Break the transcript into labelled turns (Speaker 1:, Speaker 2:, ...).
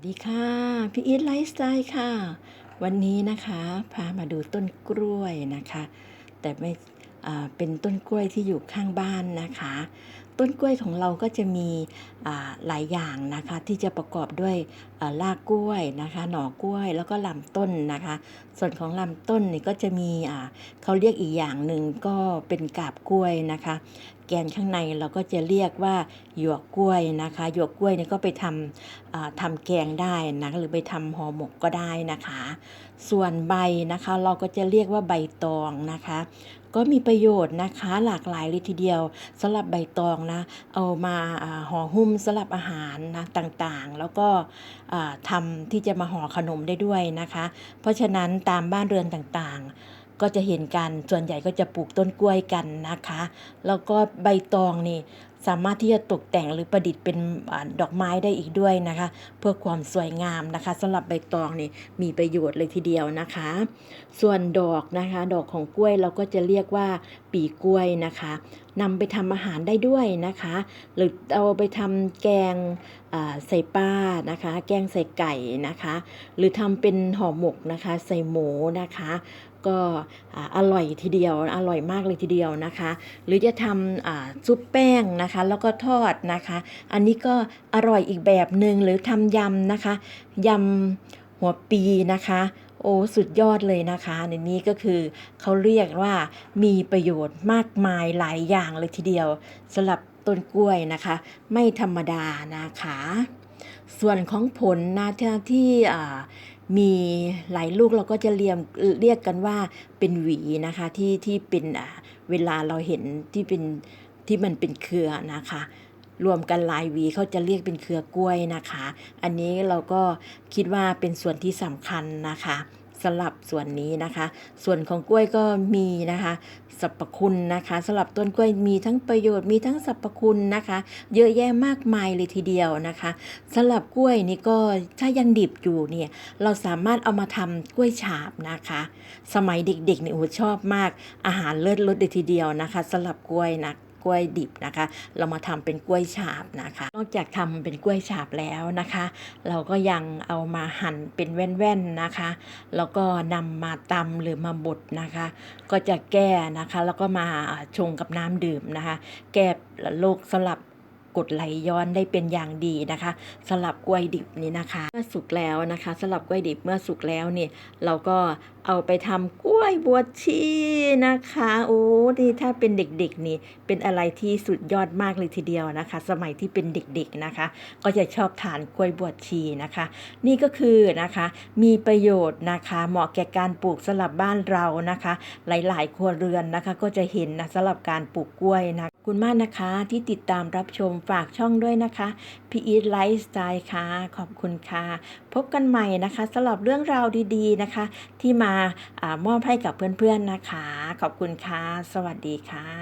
Speaker 1: สวัสดีค่ะพี่อีทไลฟ์สไตล์ค่ะ วันนี้นะคะพามาดูต้นกล้วยนะคะ แต่ไม่เป็นต้นกล้วยที่อยู่ข้างบ้านนะคะ ต้นกล้วยของเราก็จะมีหลายอย่างนะคะ ที่จะประกอบด้วยอ่ารากกล้วยนะคะ หน่อกล้วยแล้วก็ลำต้นนะคะ ส่วนของลำต้นนี่ก็จะมีเขาเรียกอีกอย่างหนึ่งก็เป็นกาบกล้วยนะคะ แกนข้างในเราก็จะเรียกว่าหยวกกล้วยนะคะหยวกกล้วยนี่ก็ไปทำทำแกงได้นะหรือไปทำห่อหมกก็ได้นะคะ ส่วนใบนะคะเราก็จะเรียกว่าใบตองนะคะก็มีประโยชน์นะคะหลากหลายเลยทีเดียวสำหรับใบตองนะ เอามาห่อหุ้มสำหรับอาหารนะต่างๆ แล้วก็อ่าทำที่จะมาห่อขนมได้ด้วยนะคะ เพราะฉะนั้นตามบ้านเรือนต่างๆ ก็จะเห็นกันส่วนใหญ่ก็จะปลูกต้นกล้วยกันนะคะ แล้วก็ใบตองนี่ สามารถที่จะตกแต่งหรือประดิษฐ์เป็นอดอกไม้ได้อีกด้วยนะคะ เพื่อความสวยงามนะคะสำหรับใบตองนี่มีประโยชน์เลยทีเดียวนะคะ ส่วนดอกนะคะ ดอกของกล้วยเราก็จะเรียกว่าปีกล้วยนะคะนำไปทำอาหารได้ด้วยนะคะ หรือเอาไปทำแกงใส่ปลานะคะ แกงใส่ไก่นะคะ หรือทำเป็นห่อหมกนะคะ ใส่หมูนะคะก็อร่อยทีเดียวอร่อยมากเลยทีเดียวนะคะ หรือจะทำซุปแป้งนะคะแล้วก็ทอดนะคะ อันนี้ก็อร่อยอีกแบบหนึ่งหรือทำยำนะคะยำหัวปีนะคะโอ้สุดยอดเลยนะคะในนี้ก็คือเขาเรียกว่ามีประโยชน์มากมายหลายอย่างเลยทีเดียวสำหรับต้นกล้วยนะคะ ไม่ธรรมดานะคะ ส่วนของผลนะที่ที่มีหลายลูกเราก็จะเรียมเรียกกันว่าเป็นหวีนะคะที่ที่เป็นเวลาเราเห็นที่เป็น ที่มันเป็นเครือนะคะ รวมกันลายวีเขาจะเรียกเป็นเครือกล้วยนะคะ อันนี้เราก็คิดว่าเป็นส่วนที่สำคัญนะคะสำหรับส่วนนี้นะคะ ส่วนของกล้วยก็มีนะคะสรรพคุณนะคะสำหรับต้นกล้วยมีทั้งประโยชน์มีทั้งสรรพคุณนะคะ เยอะแยะมากมายเลยทีเดียวนะคะสำหรับกล้วยนี่ก็ถ้ายังดิบอยู่เนี่ยเราสามารถเอามาทำกล้วยฉาบนะคะ สมัยเด็กๆเนี่ยโอ้ชอบมากอาหารเลิศรสเลยทีเดียวนะคะสำหรับกล้วยนะ กล้วยดิบนะคะ เรามาทำเป็นกล้วยฉาบนะคะ นอกจากทำเป็นกล้วยฉาบแล้วนะคะ เราก็ยังเอามาหั่นเป็นแว่นๆนะคะ แล้วก็นำมาตำหรือมาบดนะคะ ก็จะแก้นะคะ แล้วก็มาชงกับน้ำดื่มนะคะ แก้โรคสลับ กรดไหลย้อนได้เป็นอย่างดีนะคะสลับกล้วยดิบนี่นะคะ เมื่อสุกแล้วนะคะสลับกล้วยดิบเมื่อสุกแล้วเนี่ยเราก็เอาไปทำกล้วยบวชชีนะคะ โอ้ดีถ้าเป็นเด็กๆนี่เป็นอะไรที่สุดยอดมากเลยทีเดียวนะคะ สมัยที่เป็นเด็กๆนะคะ ก็จะชอบทานกล้วยบวชชีนะคะ นี่ก็คือนะคะมีประโยชน์นะคะเหมาะแก่การปลูกสลับบ้านเรานะคะ หลายๆครัวเรือนนะคะ ก็จะเห็นนะสำหรับการปลูกกล้วยนะคุณมากนะคะที่ติดตามรับชมฝากช่องด้วยนะคะพีอีทไลฟ์สไตล์ค่ะ ขอบคุณค่ะ พบกันใหม่นะคะสำหรับเรื่องราวดีๆนะคะ ที่มาอามอบให้กับเพื่อนๆนะคะ ขอบคุณค่ะ สวัสดีค่ะ